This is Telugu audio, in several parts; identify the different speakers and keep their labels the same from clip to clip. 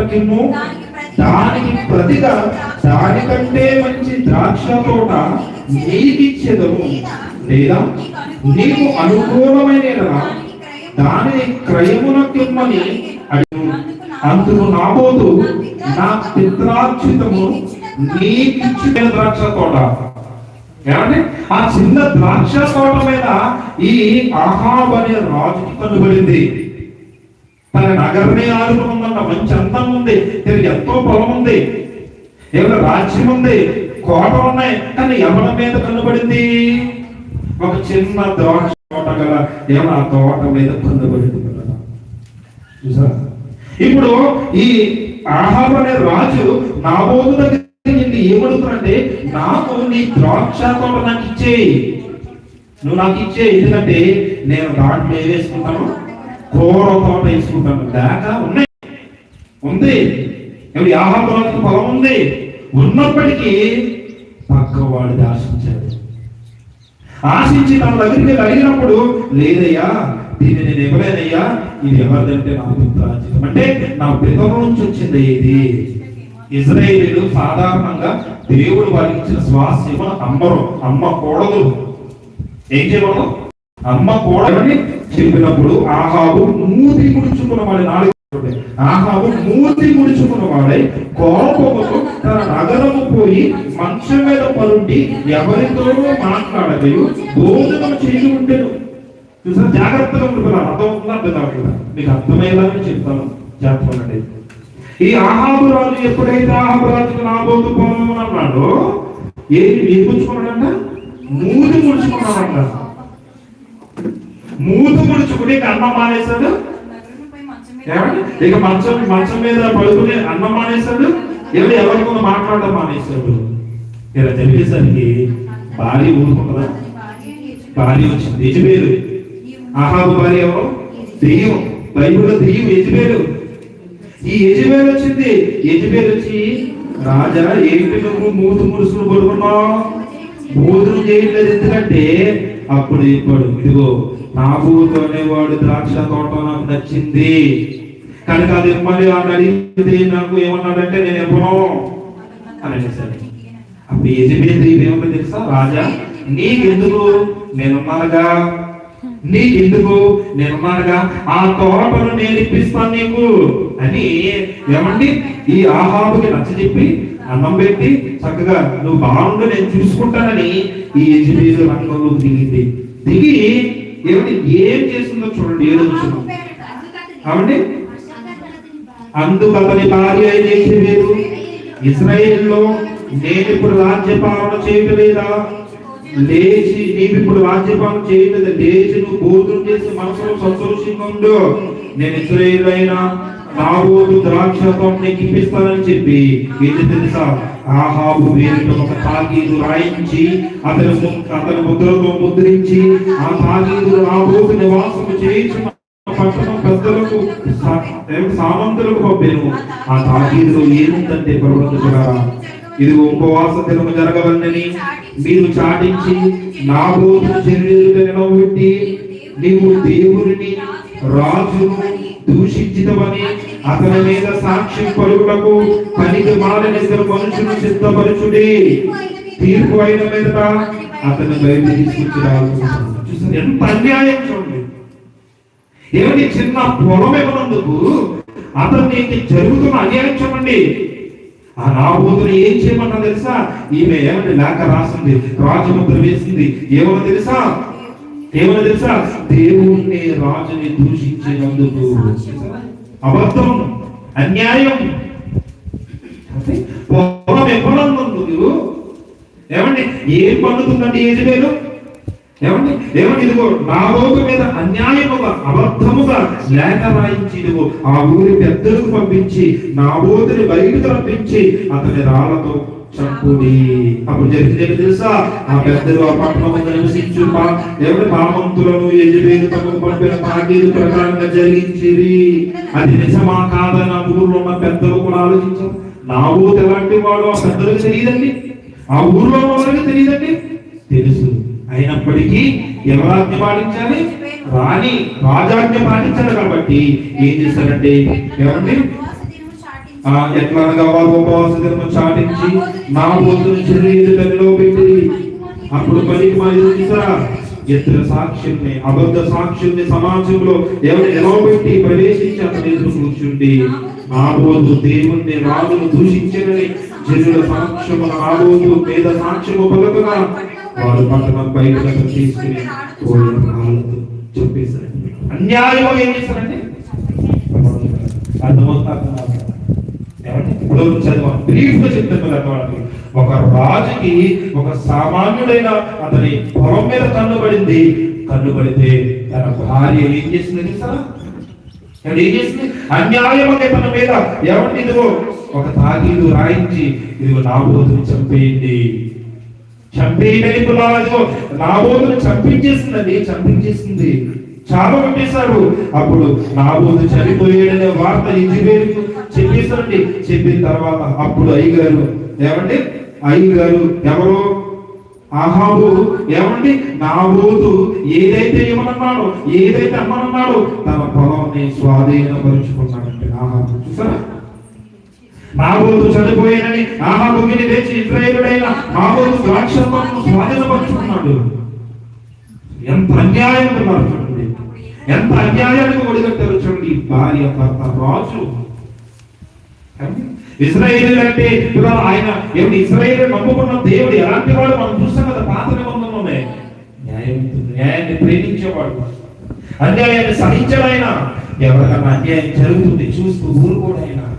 Speaker 1: తోటకిను దానికి ప్రతిగా దానికంటే మంచి ద్రాక్ష తోట నీకిచ్చేదము లేదా నీకు అనుకూలమైన దానిని క్రయమునకిమ్మని అడుగు అందుకు నాబోదు నా పిత్రార్చితము నీకిచ్చిన ద్రాక్ష తోట. ఏమండి? ఆ చిన్న ద్రాక్ష తోట మీద ఈ ఆహాబ్ అనే రాజుకి కనుబడింది తన నగరమే ఆరుకుని ఉందంట మంచి అందం ఉంది. తిరిగి ఎంతో పొలం ఉంది. ఏమైనా రాజ్యం ఉంది? కోట ఉన్నాయి. కానీ ఎవరి మీద కనబడింది. ఒక చిన్న దోష తోట గల ఏమైనా ఆ తోట మీద కనబడింది కదా చూసారా? ఇప్పుడు ఈ ఆహారం అనే రాజు నా బోధు దగ్గర ఏమడుగుతాడంటే నాకు నీ ద్రాక్ష తోట నాకు ఇచ్చేయి. నువ్వు నాకు ఇచ్చే ఎందుకంటే నేను దాంట్లో ఏ వేసుకుంటాను కూర తోట వేసుకుంటాను లేక ఉన్నాయి ఉంది. ఇప్పుడు ఆహారానికి పొలం ఉంది. ఉన్నప్పటికీ పక్కవాడిది ఆశించాడు ఆశించి తన దగ్గరికి అడిగినప్పుడు లేదయ్యా దీన్ని నేను ఇవ్వలేనయ్యా ఇది ఎవరిదంటే నా పిత్రార్జితం అంటే నా పితరుల నుంచి వచ్చింది ఇది. ఇజ్రాయేలీలు సాధారణంగా దేవుడు వారికి ఇచ్చిన స్వాస్థ్యము అమ్మరు అమ్మకూడదు. ఏం చేయకూడదు? అమ్మకూడదని చెప్పినప్పుడు ఆహాబు మూతి ముడుచుకున్న వాడి నాలుగు ఆహాబు మూతి ముడుచుకున్న వాడై కోపముతో తన నగరము పోయి మంచం మీద పరుండి ఎవరితోనూ మాట్లాడలేదు భోజనం చేసి ఉండేను. చూసా జాగ్రత్తగా ఉండిపోయారు అర్థమవుతుందా అర్థం కావట్లేదా మీకు అర్థమయ్యేలాగా చెప్తాను. జాగ్రత్త ఈ ఆహాబు రాజు ఎప్పుడైతే ఆహాబు రాజుకు నాబోతు పొలం అన్నాడో ఏది ఏం పుచ్చుకున్నాడంట మూతి ముడుచుకున్నాడంట. మూతు ముడుచుకుని అన్నం మానేశాడు? ఇక మంచం మంచం మీద పడుకుని అన్నం మానేశాడు? ఎవరు ఎవరితో మాట్లాడడం మానేశాడు? ఇలా జరిగేసరికి భార్య ఊరుకుంటుందా? భార్య వచ్చింది. యజమేలు ఆహాబు భార్య ఎవరు? దెయ్యం. బైబిల్లో దెయ్యం యజమేలు ఈ యజమేలు వచ్చింది. యజమేలు వచ్చి రాజా ఏంటి నువ్వు మూతు మురుసులు పడుకున్నావు? భోజనం చేయట్లేదు ఎందుకంటే అప్పుడు ఇప్పుడు ఇదిగో నా వాడు ద్రాక్ష తోట నాకు నచ్చింది. కనుక అది మళ్ళీ వాడు అడిగితే నాకు ఏమన్నాడంటే నేను ఇవ్వను. అని అనేసాడు అప్పుడు యజమేంద్రి ఏమన్నా తెలుసా? రాజా నీకెందుకు? నేనున్నానుగా. నీకెందుకు? నేనున్నానుగా? ఆ తోటను నేను ఇప్పిస్తాను నీకు. అని ఏమండి? ఈ ఆహాబుకి నచ్చజెప్పి అన్నం పెట్టి చక్కగా నువ్వు బాగుండు నేను చూసుకుంటానని ఈ యజమేలు రంగంలోకి దిగింది. దిగి ఏమిటి? ఏం చేస్తుందో చూడండి ఏదో కాబట్టి అందుకు అతని భార్య అయిన ఇస్రాయేల్లో నేను ఇప్పుడు రాజ్యపాలన చేయలేదా లేచి నీవు ఇప్పుడు రాజ్యపాలన చేయలేదు. లేచి నువ్వు భోజనం చేసి మనసులో సంతోషంగా ఉండు. నేను ఇస్రాయేల్ నాబోతు నా ఓటు ద్రాక్షతో నీకు ఇప్పిస్తానని చెప్పి ఏంటి తెలుసా? ఆహాబు వేరుతో ఒక తాగీదు రాయించి అతని అతని ముద్రతో ముద్రించి ఆ తాగీదు నాబోతు నివాసం చేయించి పట్టణం పెద్దలకు సామంతులకు పంపాను. ఆ తాగీదులో ఏముందంటే పర్వతులారా ఇది ఉపవాస దినము జరగవలనని మీరు చాటించి నా బోధన చర్యలు నిలవబెట్టి నీవు దేవుని రాజును దూషించితమని అతని మీద సాక్ష్యం పలుకులకు పనికి మాలని ఇద్దరు మనుషులు సిద్ధపరచుడి. తీర్పు అయిన మీద అతని బయట తీసుకొచ్చి ఎంత అన్యాయం చూడండి. ఏమిటి చిన్న పొలం ఇవ్వనందుకు అతనికి జరుగుతున్న అన్యాయం చూడండి. ఆ నాబోతుని ఏం చేయమన్నా తెలుసా? ఈమె ఏమని లేఖ రాసింది రాజముద్ర వేసింది ఏమో తెలుసా? ఏమో తెలుసా? దేవుణ్ణి రాజుని దూషించినందుకు. అబద్ధం అన్యాయం. అంటే పొలం ఇవ్వనందుకు ఏమండి ఏం పండుతుందండి ఏది పేరు ఏమండి? ఏమండి ఇదిగో నా రోగు మీద అన్యాయముగా అబద్ధముగా లేఖ రాయించి ఇదిగో ఆ ఊరి పెద్దలకు పంపించి నా బోధని బయటకు రప్పించి అతని రాళ్ళతో చంపుడి. అప్పుడు జరిగింది తెలుసా? ఆ పెద్దలు ఆ పట్టణం నివసించు పా- ఎవరి పామంతులను యజబేలు తమకు పంపిన తాకీదు ప్రకారంగా జరిగించిరి అది నిజమా కాదని ఆ ఊర్లో ఉన్న పెద్దలు కూడా ఆలోచించారు. నా ఊరు ఎలాంటి వాడు ఆ పెద్దలకు తెలియదండి. ఆ ఊర్లో వాళ్ళకి తెలియదండి. అయినప్పటికీ ఎవరాజ్ఞ పాటించాలి రాణి రాజాజ్ఞ పాటించాలి కాబట్టి ఏం చేశారంటే ఏమండి? ఆ ఎట్లా కావాలి ఉపవాస దినము చాటించి నా బోధను చెల్లి గదిలో పెట్టి అప్పుడు పనికి మా చూసారా? ఇద్దరు సాక్షుల్ని అబద్ధ సాక్షుల్ని సమాజంలో ఎవరు నిలవబెట్టి ప్రవేశించి అతని ఎదురు కూర్చుండి ఆ రోజు దేవుణ్ణి రాజును దూషించనని జనుల సాక్ష్యము ఆ రోజు పేద సాక్ష్యము పలకగా వారు పట్టణం బయటకు తీసుకుని పోయిన వాళ్ళతో చెప్పేశారు అన్యాయం ఏం చేశారండి అర్థమవుతా ఏమంటే ఇప్పుడు చదివా? బ్రీఫ్గా చెప్తాను కదా వాళ్ళకి ఒక రాజుకి ఒక సామాన్యుడైన అతని పొలం మీద కన్ను పడింది. కన్ను పడితే తన భార్య ఏం చేసింది తెలుసా? ఏం చేసింది? అన్యాయం అనే తన మీద. ఏమంటే ఇదిగో? ఒక తాగీదు రాయించి ఇదిగో నాబోతుని చంపేయండి. చంపేయడని ఇదిగో నాబోతుని చంపించేసింది చంపించేసింది. చాలా పంపేశారు అప్పుడు నాబోతు చనిపోయాడనే వార్త ఇజిబేలుకు చెప్పేశారండి. చెప్పిన తర్వాత అప్పుడు అయ్యగారు ఏమండి? అయ్యగారు ఎవరు? ఆహాబు ఏమండి? నాబోతు ఏదైతే ఇవ్వనన్నాడో ఏదైతే అమ్మనన్నాడో తన పొలాన్ని స్వాధీనపరుచుకున్నాడు. నాబోతు చనిపోయానని ఆహాబు లేచి ఇజ్రాయేలుడైన నాబోతు ద్రాక్షలను స్వాధీనపరుచుకున్నాడు. ఎంత అన్యాయం ఉన్నారు చూడండి. ఎంత అన్యాయానికి ఒడిగట్టారు చూడండి. భార్య భర్త రాజు. ఇజ్రాయేల్ అంటే ఆయన ఏమిటి ఇస్రాయేల్ నమ్ముకున్న దేవుడు ఎలాంటి వాడు? మనం చూస్తాం కదా పాత నిబంధనలోనే. న్యాయవంతుడు న్యాయాన్ని ప్రేమించేవాడు. అన్యాయాన్ని సహించడు ఎవరికన్నా అన్యాయం జరుగుతుంది. చూస్తూ ఊరుకోడైనా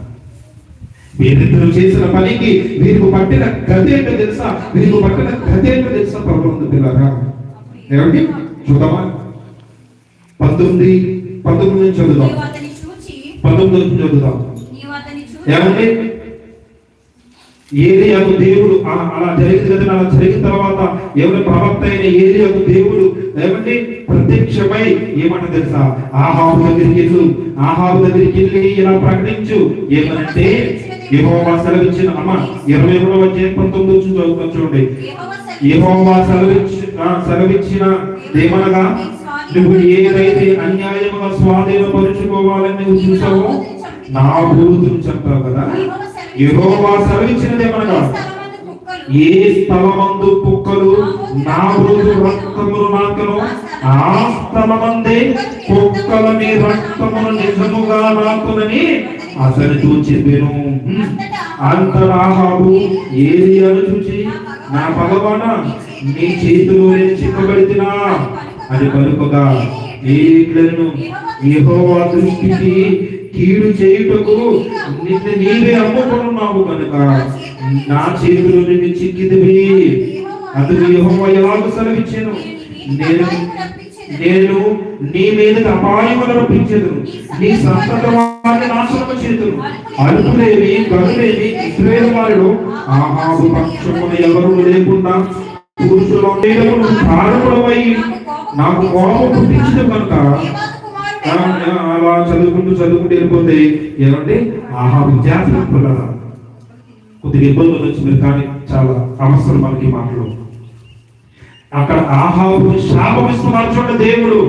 Speaker 1: వీరిద్దరు చేసిన పనికి వీరికి పట్టిన గతి ఏంటో తెలుసా? వీరికి పట్టిన గతి ఏంటో తెలుసా ప్రభుత్వం పిల్లరా? ఏమిటి చూద్దామా? పంతొమ్మిది పంతొమ్మిది నుంచి చదువుదాం. పంతొమ్మిది నుంచి చదువుదాం. ఏమండి?
Speaker 2: చూచి
Speaker 1: ఏలియాకు దేవుడు అలా జరిగింది కదా అలా జరిగిన తర్వాత ఎవరి ప్రవక్త అయిన ఏలియాకు దేవుడు ఏమండి? ప్రత్యక్షమై ఏమంట తెలుసా? ఆహాబు దగ్గరికి వెళ్ళు. ఆహాబు దగ్గరికి వెళ్ళి ఇలా ప్రకటించు. ఏమనంటే యెహోవా సెలవిచ్చిన అమ్మ ఇరవై మూడవ అధ్యాయం పంతొమ్మిది వచ్చి చదువుతాం చూడండి. యెహోవా సెలవిచ్చి ఆ, సెలవిచ్చిన ఏమనగా నువ్వు ఏదైతే అన్యాయముగా స్వాధీనపరుచుకోవాలని నువ్వు చూసావో నా భూతులు చెప్పావు కదా. యెహోవా సెలవిచ్చినదేమనగా ఏ స్థలమందు కుక్కలు? నా మృదు రక్తములు నాకను ఆ స్థలమందే కుక్కలని రక్తమును నిజముగా నాకునని అసలు చూచెను అంతరాహాబు ఏది అని చూచి నా భగవాన నీ చేతిలో నేను చిక్కబడితినా అని కనుకగా ఏలను యహోవా దృష్టికి కీడు చేయుటకు నిన్ను నీవే అమ్ముకున్నావు కనుక నా చేతిలో నిన్ను చిక్కిదివి అందుకు యహోవా ఎలాగో సెలవిచ్చాను. నేను నేను నీ మీదకి అపాయములు రప్పించదు నీ సంతత వారిని నాశనము చేతును అలుపులేవి గనులేవి ఇస్రాయేల్ వారిలో ఆహాబు పక్షమున ఎవరు లేకుండా పురుషులు మీదను నాకు కోపం పుట్టించడం కనుక అలా చదువుకుంటూ చదువుకుంటూ వెళ్ళిపోతే ఏమంటే ఆహాబు జాతర కొద్దిగా ఇబ్బందులు వచ్చి మీరు కానీ చాలా అవసరం మనకి ఈ మాటలు. అక్కడ ఆహాబు శాపం ఇస్తున్నాడు చూడండి దేవుడు.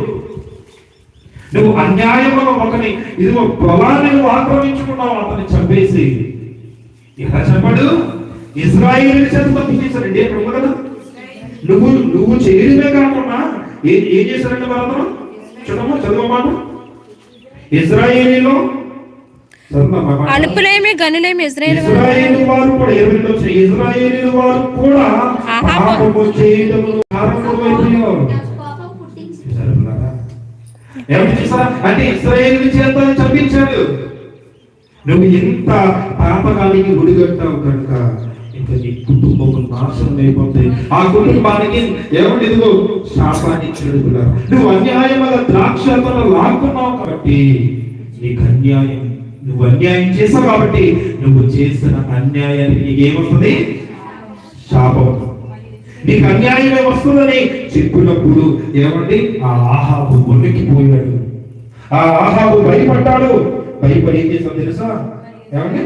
Speaker 1: నువ్వు అన్యాయంలో ఒకని ఇదిగో పొలాన్ని నువ్వు ఆక్రమించుకున్నావు అతన్ని చంపేసి. ఇక్కడ చెప్పాడు ఇజ్రాయిల్ చేత ఉంది కదా నువ్వు నువ్వు చేయడమే కాకుండా ఏం ఏం చేశారండి వాళ్ళందరూ చూడమ్మా చదవమాట ఇజ్రాయేలీలో.
Speaker 3: అలుపులేమి గనులేమి ఇజ్రాయేల్
Speaker 1: వారు. కూడా ఇజ్రాయేలు వారు కూడా
Speaker 3: ఆహాబు.
Speaker 1: పాపము ఏమిటి చూసారా? అంటే ఇస్రాయేలు చేత చంపించాడు నువ్వు ఎంత పాపకానికి గుడిగట్టావు కనుక ఇంకా నీ కుటుంబం నాశనం అయిపోతాయి ఆ కుటుంబానికి ఏమిటి ఇదిగో శాపాన్ని కూడా నువ్వు అన్యాయం వల్ల ద్రాక్షతను లాక్కున్నావు కాబట్టి నీకు అన్యాయం నువ్వు అన్యాయం చేసావు కాబట్టి నువ్వు చేసిన అన్యాయానికి నీకు ఏమవుతుంది శాపం. నీకు అన్యాయమే వస్తుందని చెప్పినప్పుడు ఏమండి? ఆ ఆహాబు వణికిపోయాడు ఆ ఆహాబు భయపడ్డాడు. భయపడి ఏం చేస్తాం తెలుసా? ఏమండి?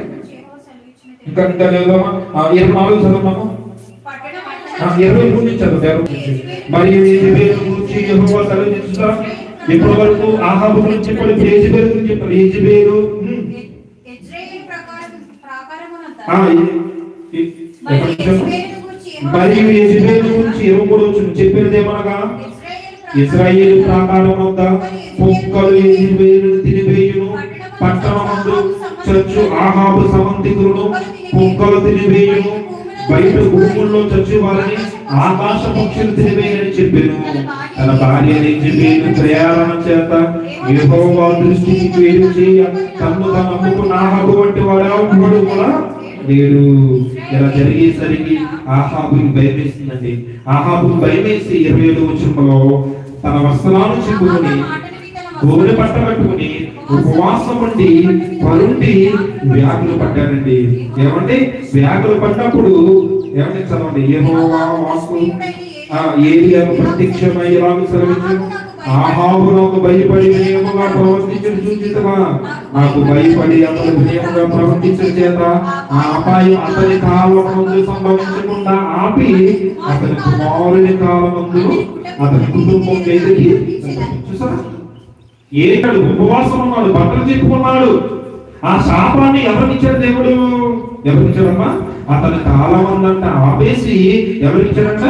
Speaker 1: ఇంకా ఇంకా చదువుదామా? ఇరవై నాలుగు చదువుదామా? ఆ, ఇరవై మూడు నుంచి చదువు ఇరవై మూడు నుంచి. మరియు గురించి ఇప్పటి వరకు ఆహాబు గురించి చెప్పాడు ఇప్పుడు యెజబెలు గురించి మరియు యెజబేలు గురించి ఇరవై మూడు వచ్చిన చెప్పినది ఏమనగా? ఇజ్రాయేల్ ప్రాకారం వద్ద కుక్కలు యెజబేలు తినివేయును పట్టణమందు చచ్చు ఆహాబు సమంతికులను కుక్కలు తినివేయును బయట భూముల్లో చచ్చి వారిని ఆకాశ పక్షులు తినివేయని చెప్పాను తన భార్య యెజబేలు ప్రయాణ చేత యెహోవా దృష్టికి వేరు చేయ తన్ను తన అమ్ముకు నాహకు వంటి వాడు కూడా నేడు ఇలా జరిగేసరికి ఆహాబుకి భయమేసిందండి. ఆహాబుకి భయమేసి ఇరవై ఏడు వచ్చంలో తన వస్త్రాలను చెప్పుకొని గోడె పట్టబట్టుకుని ఉపవాసం ఉండి పరుండి వ్యాధులు పడ్డాడండి. ఏమండి వ్యాధులు పడ్డప్పుడు ఏమండి చదవండి యెహోవా వాక్కు ఆ ఏలియాకు ప్రత్యక్షమై ఇలాగ భయపడి వినయముగా ప్రవర్తించిన చూచితమా నాకు భయపడి అతను వినయముగా ప్రవర్తించిన చేత ఆ అబ్బాయి అతని కాలం ముందు సంభవించకుండా ఆపి అతని కుమారుని కాలం ముందు అతని కుటుంబం మీదకి చూసారా? ఏడు ఉపవాసం ఉన్నాడు బట్టలు చెప్పుకున్నాడు ఆ శాపాన్ని ఎవరికిచ్చాడు దేవుడు? ఎవరికిచ్చాడమ్మా? అతని కాలం ఉందంట ఆపేసి ఎవరికిచ్చాడంట?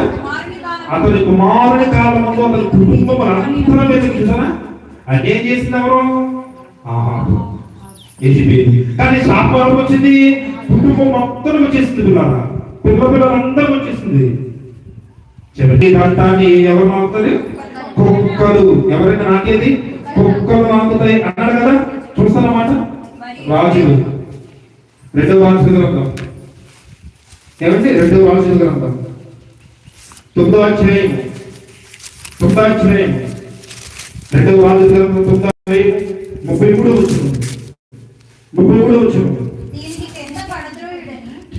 Speaker 1: అతని కుమారుని కాలంలో అతని కుటుంబం అంతా మీదకి అదేం చేసింది ఎవరు ఆహాబు. కానీ శాపం వచ్చింది కుటుంబం మొత్తం వచ్చేసింది పిల్లల. పిల్ల పిల్లలందరూ వచ్చేసింది. చివరి దంతాన్ని ఎవరు నాకుతారు? కుక్కలు. ఎవరైనా నాకేది? కుక్కలు నాకుతాయి అన్నాడు కదా? చూస్తానమాట రాజులు. రెండవ వారసుల గ్రంథం. ఏమంటే రెండవ వారసుల గ్రంథం. తొమ్మిదో అధ్యాయం తొమ్మిదో అధ్యాయం రెండవ గ్రంథం తొమ్మిదో అధ్యాయం ముప్పై మూడు వచ్చింది ముప్పై మూడు వచ్చింది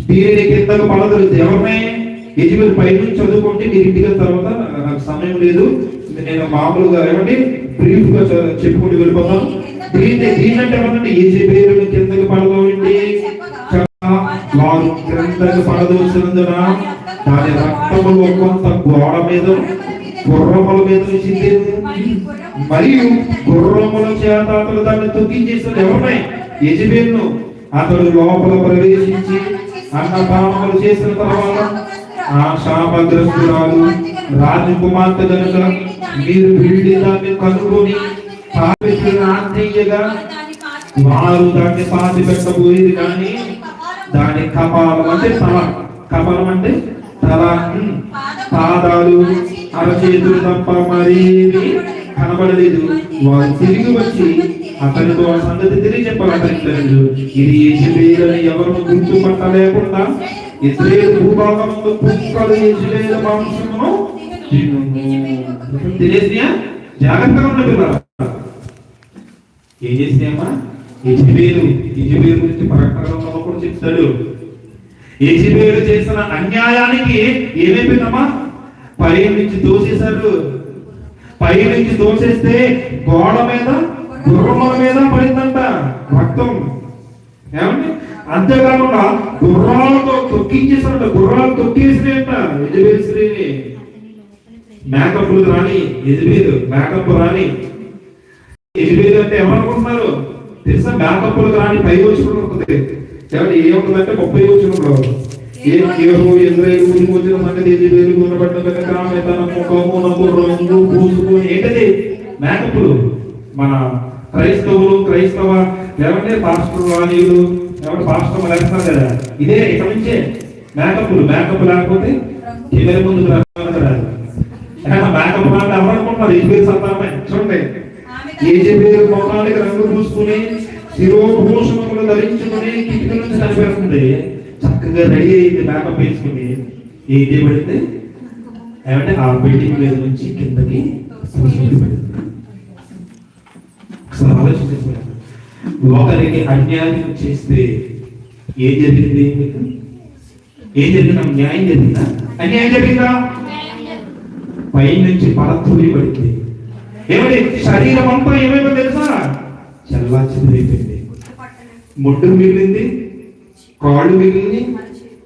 Speaker 1: దీని కిందకు పడదు ఎవరినే యజమాని పై నుంచి చదువుకుంటే మీరు ఇంటికి తర్వాత నాకు సమయం లేదు. నేను మామూలుగా ఏమండి బ్రీఫ్గా చెప్పుకుంటూ వెళ్ళిపోతాను. దీన్ని దీనంటే ఏమంటే యజబేలు కిందకు పడదోండి వారు క్రిందకు పడదోసినందున దాని రక్తములు కొంత గోడ మీద గుర్రముల మీద వచ్చింది మరియు గుర్రముల చేత అతడు దాన్ని తొక్కించేసిన ఎవరినై యజబేలును. అతడు లోపల ప్రవేశించి అన్నపానములు చేసిన తర్వాత ఆ శాపగ్రస్తురాలు రాజకుమార్తె కనుక మీరు వీడి దాన్ని కనుగొని పాపిస్తున్న ఆత్మీయగా వారు దాన్ని పాతి పెట్టబోయేది కానీ దాని కపాలం అంటే తల. కపాలం అంటే తల పాదాలు అరచేతులు తప్ప మరేమి కనబడలేదు. వారు తిరిగి వచ్చి అతనితో ఆ సంగతి తిరిగి అతనికి తెలియదు ఇది యెజబేలని ఎవరు గుర్తుపట్టలేకుండా ఇస్రాయేల్ భూభాగంలో కుక్కలు యెజబేలు మాంసమును తినును. జాగ్రత్తగా ఉన్న పిల్లలు. ఏం చేసినామా యెజబేలు యెజబేలు గురించి పరక్రమంలో కూడా చెప్తాడు. యెజబేలు చేసిన అన్యాయానికి ఏమైపోయిందమ్మా? పై నుంచి దోసేశారు పై నుంచి దోసేస్తే గోడ మీద గుర్రముల మీద పడిందంట రక్తం. ఏమండి? అంతేకాకుండా గుర్రాలతో తొక్కించేసారంట గుర్రాలు తొక్కేసినాయంట యజబేలు స్త్రీని. మేకప్ రాని యజబేలు మేకప్ రాని. యజబేలు అంటే ఏమనుకుంటున్నారు? తెలుసా? మేకప్ రాని పై వచ్చిన ఏమంటే ఏముంటుందంటే ముప్పై వచ్చినప్పుడు ఏ ఏహో ఎదురైదు ఊరికి వచ్చిన సంగతి కనుక ఆమె తన ముఖము నవ్వు రంగు పూసుకొని ఏంటది? మేకప్లు. మన క్రైస్తవులు క్రైస్తవ ఏమంటే పాస్టర్ రానీయులు ఏమంటే పాస్టర్ లేస్తారు కదా. ఇదే ఇక్కడ నుంచే మేకప్లు. మేకప్ లేకపోతే కెమెరా ముందుకు రాదు మేకప్ అంటే ఎవరు అనుకుంటున్నారు యజబేలు సంతానమే చూడండి యజబేలు ముఖానికి రంగు పూసుకుని శిరోభూషణములు ధరించుకుని కిటికీ నుంచి కనిపిస్తుంది చక్కగా రెడీ అయింది మేకప్ వేసుకుని ఏం చేయబడింది? ఏమంటే ఆ బిల్డింగ్ మీద నుంచి కిందకి పడింది అసలు ఆలోచించండి. ఒకరికి అన్యాయం చేస్తే ఏం జరిగింది మీకు? ఏం జరిగిందా? న్యాయం జరిగిందా? అన్యాయం జరిగిందా? పై నుంచి పడతూలి పడింది. ఏమండి శరీరం అంతా ఏమైందో తెలుసా? చల్లా చెదిరైపోయింది ముడ్డు మిగిలింది కాళ్ళు మిగిలింది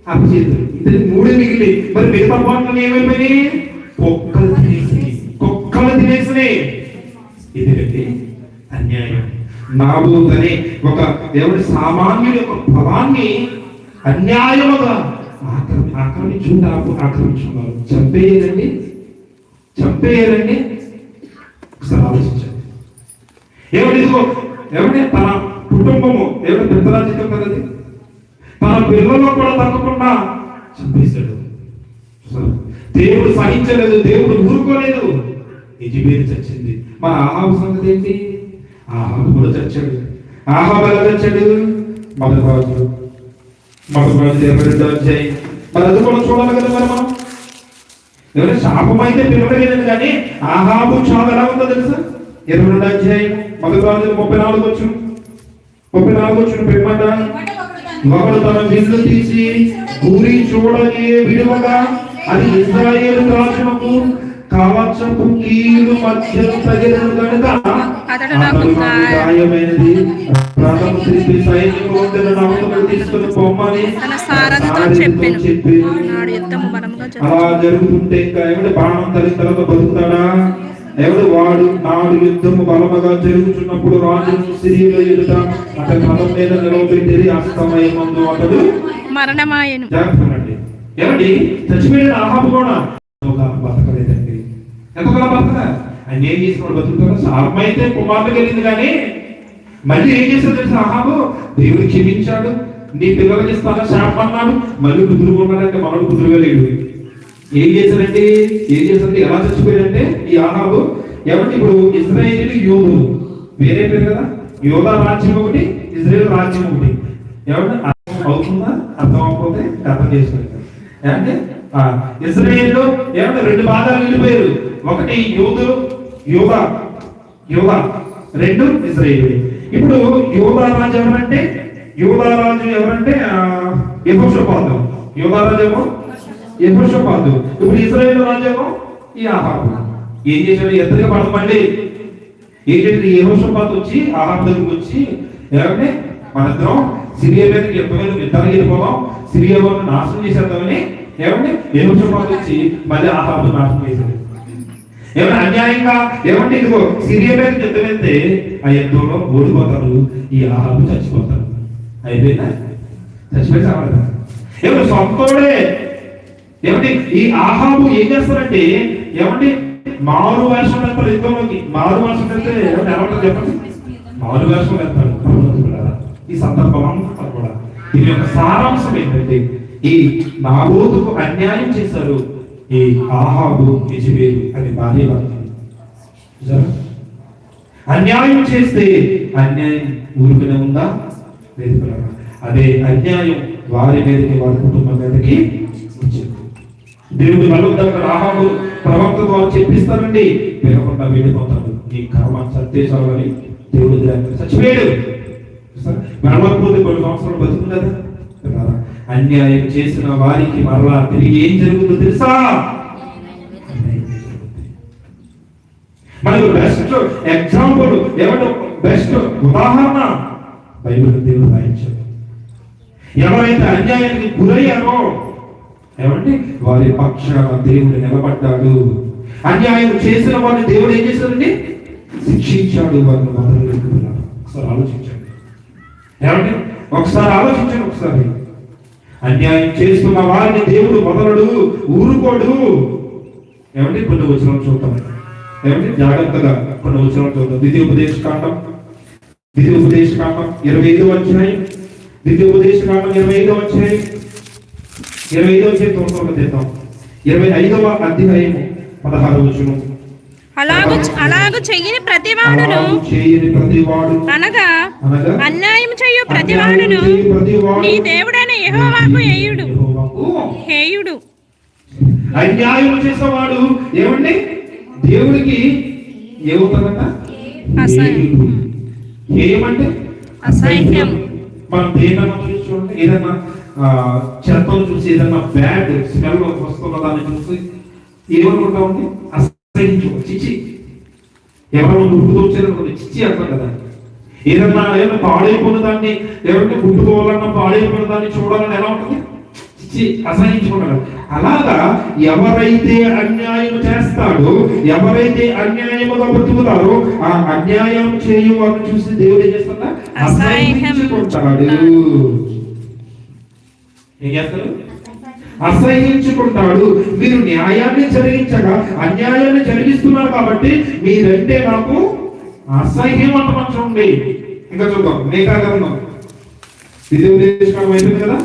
Speaker 1: అపచేతులు ఇది మూడు మిగిలి. మరి మిగతా పాటలు ఏమైపోయినాయి? కుక్కలు తినేసి కుక్కలు తినేసినాయి. ఎందుకంటే అన్యాయం. నాబూత్ అనే ఒక ఎవరి సామాన్యుడి యొక్క ఫలాన్ని అన్యాయముగా ఆక్రమి ఆక్రమించుకుంటే ఆక్రమించుకున్నారు. చంపేయాలండి. చంపేయాలండి. ఒకసారి ఆలోచించండి. ఏమండి ఇదిగో? తన కుటుంబము ఏమంటే పెద్దరాజ్యం కదది తన పిల్లల్లో కూడా తప్పకుండా చంపేశాడు. దేవుడు సహించలేదు దేవుడు ఊరుకోలేదు. యజబేలు చచ్చింది. మన ఆహాబు సంగతి ఏంటి? ఆహాబు కూడా చచ్చాడు. ఆహాబు ఎలా చచ్చాడు? మొదటి రోజు మొదటి రోజు ఇరవై మరి అది కూడా చూడాలి కదా మరి మనం. ఎవరైనా శాపం అయితే పిలవలేదు కానీ ఆహాబు చావు ఎలా ఉందో తెలుసా? ఇరవై రెండు అధ్యాయం మొదటి రాజు ముప్పై నాలుగు వచ్చు ముప్పై నాలుగు వచ్చిన పెమ్మట ఒకడు తన విల్లు తీసి ఊరి చూడని విడువగా అది ఇజ్రాయేల్ రాజునకు కవచపు కీలు మధ్య తగిలిన కనుక గాయమైనది రథము తిరిగి తీసుకుని పొమ్మని
Speaker 3: బలముగా
Speaker 1: అలా జరుగుతుంటే ఇంకా ఎవడు బాణం తల్లి తర్వాత బతుకుతాడా? ఎవడు వాడు నాడు యుద్ధము బలముగా జరుగుతున్నప్పుడు రాజు సిరిలో ఎదుట అతని రథం మీద నిలవబెట్టి అస్తమయమందు అతడు
Speaker 3: మరణమాయను.
Speaker 1: జాగ్రత్తనండి ఏమండి? చచ్చిపోయిన ఆహాబు కూడా ఒక బతకలేదండి. ఎంతకాలం బతకదా ఆయన ఏం చేసినాడు బతుకుతాడు సార్మ అయితే కుమార్తె వెళ్ళింది కానీ మళ్ళీ ఏం చేశాడు తెలుసా ఆహాబు దేవుడు క్షమించాడు. నీ పిల్లలకి ఇస్తాను శాపం అన్నాడు మళ్ళీ కుదురు ఉన్నాడంటే మనడు కుదురుగా లేడు. ఏం చేశాడంటే ఏం చేశాడంటే ఎలా చచ్చిపోయాడంటే ఈ ఆహాబు ఏమంటే ఇప్పుడు ఇజ్రాయేల్ యూదు వేరే పేరు కదా? యోధా రాజ్యం ఒకటి ఇజ్రాయేల్ రాజ్యం ఒకటి. ఏమంటే అర్థం అవుతుందా? అర్థం అవకపోతే అర్థం చేసుకోండి అంటే ఇజ్రాయేల్ ఏమంటే రెండు భాగాలు వెళ్ళిపోయారు ఒకటి యూదు యోధ యోధ రెండు ఇజ్రాయేల్ ఇప్పుడు యోధా రాజు ఎవరంటే? యోధా రాజు ఎవరంటే విభూషపాదం యోధా రాజు ఏమో యహోషపాదు ఇప్పుడు ఇస్రాయేల్ రాజు ఈ ఆహాబు. ఏం చేశాడు? ఎంతగా పడమండి ఏం చేశాడు? యహోషపాదు వచ్చి ఆహాబు దగ్గరికి వచ్చి ఏమంటే మనందరం సిరియా మీదకి యుద్ధమైన యుద్ధానికి వెళ్ళిపోదాం. సిరియా వాళ్ళని నాశనం చేసేద్దామని. ఏమంటే యహోషపాదు వచ్చి మళ్ళీ ఆహాబు నాశనం చేశాడు. ఏమైనా అన్యాయంగా? ఏమంటే ఇదిగో సిరియా మీద యుద్ధం వెళ్తే ఆ యుద్ధంలో ఓడిపోతారు. ఈ ఆహాబు చచ్చిపోతారు. అయిపోయిందా? చచ్చిపోయి చావదా ఏమో సొంతోడే ఏమంటే ఈ ఆహాబు ఏం చేస్తారంటే ఏమంటే మారు వేషం వెళ్తారు యుద్ధంలోకి. మారు వేషం వెళ్తే ఏమంటే చెప్పండి? మారు వేషం వెళ్తారు ఈ సందర్భం అంతా కూడా. దీని యొక్క సారాంశం ఏంటంటే ఈ నాబోతుకు అన్యాయం చేశారు ఈ ఆహాబు యజబేలు అని భార్య అన్యాయం చేస్తే అన్యాయం ఊరికనే ఉందా? లేదు అదే అన్యాయం వారి మీదకి వారి కుటుంబం మీదకి దేవుడు బలవంతంగా రాహాబు ప్రవక్త ద్వారా చెప్పిస్తానండి వినకుండా వెళ్ళిపోతాడు నీ కర్మ సత్యేశాలని దేవుడు చచ్చిపోయాడు మరణపోతే కొన్ని సంవత్సరాలు బతుకున్నదా పిల్లరా, అన్యాయం చేసిన వారికి మరలా తిరిగి ఏం జరుగుతుందో తెలుసా? మనకు బెస్ట్ ఎగ్జాంపుల్ ఏమంటే బెస్ట్ ఉదాహరణ? బైబిల్ దేవుడు రాయించాడు. ఎవరైతే అన్యాయానికి గురయ్యారో ఏమంటే వారి పక్షాన దేవుడు నిలబడ్డాడు. అన్యాయం చేసిన వారిని దేవుడు ఏం చేశాడండి? శిక్షించాడు వారిని మొదలు ఒకసారి ఆలోచించండి. ఏమంటే ఒకసారి ఆలోచించండి ఒకసారి. అన్యాయం చేస్తున్న వారిని దేవుడు మొదలడు ఊరుకోడు. ఏమంటే కొన్ని వచనం చూద్దాం. ఏమంటే జాగ్రత్తగా కొన్ని వచనం చూద్దాం. ద్వితీయ ఉపదేశకాండం ద్వితీయ ఉపదేశకాండం ఇరవై ఐదు వచ్చినాయి ద్వితీయ ఉపదేశకాండం ఇరవై ఐదు వచ్చినాయి ఇరవై ఐదో అధ్యాయం తొమ్మిది తీద్దాం. ఇరవై ఐదవ అధ్యాయం పదహారు వచనం.
Speaker 3: అలాగు అలాగు చెయ్యని ప్రతివాడును
Speaker 1: చేయని ప్రతివాడు
Speaker 3: అనగా
Speaker 1: అనగా
Speaker 3: అన్యాయం చేయు ప్రతివాడును నీ దేవుడైన యెహోవాకు హేయుడు.
Speaker 1: అన్యాయం చేసేవాడు ఏమండి దేవుడికి ఏమవుతారంట
Speaker 3: అసహ్యం.
Speaker 1: ఏమంటే?
Speaker 3: అసహ్యం.
Speaker 1: మనం దేనన్నా చూసి చూడండి ఏదన్నా చెత్తను చూసి ఏదన్నా బ్యాడ్ స్మెల్ వస్తున్న దాన్ని చూసి ఏమనుకుంటామండి అసహించు. చిచి ఎవరైనా గుర్తుకు వచ్చారనుకోండి చిచి అంటాం కదా. ఏదన్నా ఏదైనా పాడైపోయిన దాన్ని ఏమంటే గుర్తుకోవాలన్నా పాడైపోయిన దాన్ని చూడాలని ఎలా ఉంటుంది? చి, అసహించుకుంటాడు అలాగా ఎవరైతే అన్యాయం చేస్తాడో ఎవరైతే అన్యాయముగా బ్రతుకుతారో ఆ అన్యాయం చేయు వారిని చూసి దేవుడు ఏం చేస్తాడా
Speaker 3: అసహ్యం.
Speaker 1: అసహించుకుంటాడు. ఏం చేస్తారు? అసహించుకుంటాడు మీరు న్యాయాన్ని జరిగించగా అన్యాయాన్ని జరిగిస్తున్నారు కాబట్టి మీరంటే నాకు అసహ్యం అంట చూడండి ఇంకా చూద్దాం. మేకా గ్రంథం ఇది ఉద్దేశం అయిపోయింది కదా?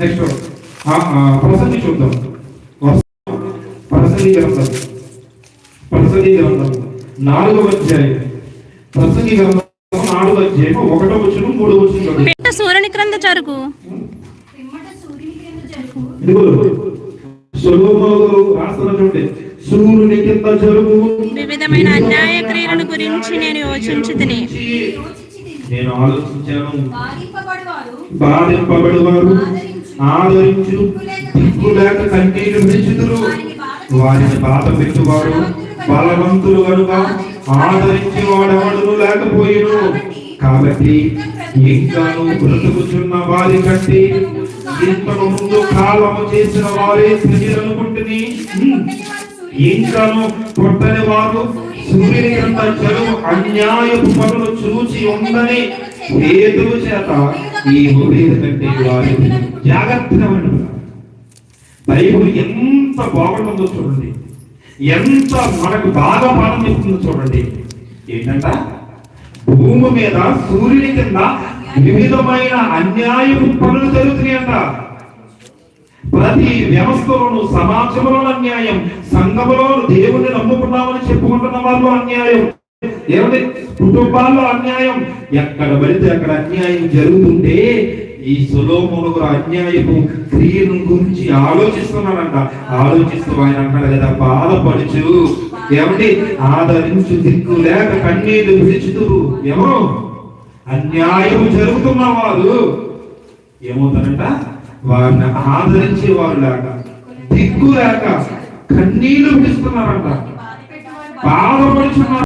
Speaker 1: నెక్స్ట్ ప్రసంగి చూద్దాం. ప్రసంగి గ్రంథం. ప్రసంగి గ్రంథం. నాలుగవ అధ్యాయం. ప్రసంగి గ్రంథం నాలుగవ అధ్యాయం ఒకటో వచ్చిన మూడో వచ్చిన
Speaker 3: సూర్యుని క్రింద జరుగు
Speaker 2: పిమ్మట సూర్యుని క్రింద జరుగు
Speaker 1: ఇదిగో సొలొమోను రాస్తున్నటువంటి సూర్యుని కింద జరుగు
Speaker 3: వివిధమైన అన్యాయ క్రియలను గురించి నేను యోచించుతిని.
Speaker 1: నేను ఆలోచించాను.
Speaker 2: బాధింపబడువారు.
Speaker 1: బాధింపబడువారు. ఆదరించు. దిక్కులేక కన్నీళ్ళు విడిచిదురు వారిని బాధ పెట్టువారు బలవంతులు కనుక ఆదరించి. వాడెవడును లేకపోయిను కాబట్టి ఇంకాను బ్రతుకుచున్న వారి కంటే ఇంతకు ముందు కాలము చేసిన వారే ప్రజలనుకుంటుని ఇంకను కొట్టని వారు సూర్యుని క్రింద చెరువు అన్యాయపు పనులు చూచి ఉందని హేతువు చేత ఈ ఉదయం కంటే వారి జాగ్రత్తగా ఉండు బైబుల్ ఎంత బాగుంటుందో చూడండి. ఎంత మనకు బాగా పాఠం చెప్తుందో చూడండి. ఏంటంటే? భూమి మీద సూర్యుని కింద వివిధమైన అన్యాయపు పనులు జరుగుతున్నాయంట. ప్రతి వ్యవస్థలోను సమాజంలో అన్యాయం సంఘములో దేవుణ్ణి నమ్ముకున్నామని చెప్పుకుంటున్న వాళ్ళు అన్యాయం. ఏమంటే కుటుంబాల్లో అన్యాయం ఎక్కడ పడితే అక్కడ అన్యాయం జరుగుతుంటే ఈ సులోమును అన్యాయపు క్రియను గురించి ఆలోచిస్తున్నాడంట. ఆలోచిస్తూ ఆయన అంటాడు కదా బాధపడుచు. ఏమండి? ఆదరించు దిక్కు లేక కన్నీళ్ళు విడిచుతురు ఏమో? అన్యాయం జరుగుతున్న వారు. ఏమవుతారంట? వారిని ఆదరించే వారు లేక దిక్కు లేక కన్నీళ్ళు విడుస్తున్నారంట.
Speaker 2: బాధ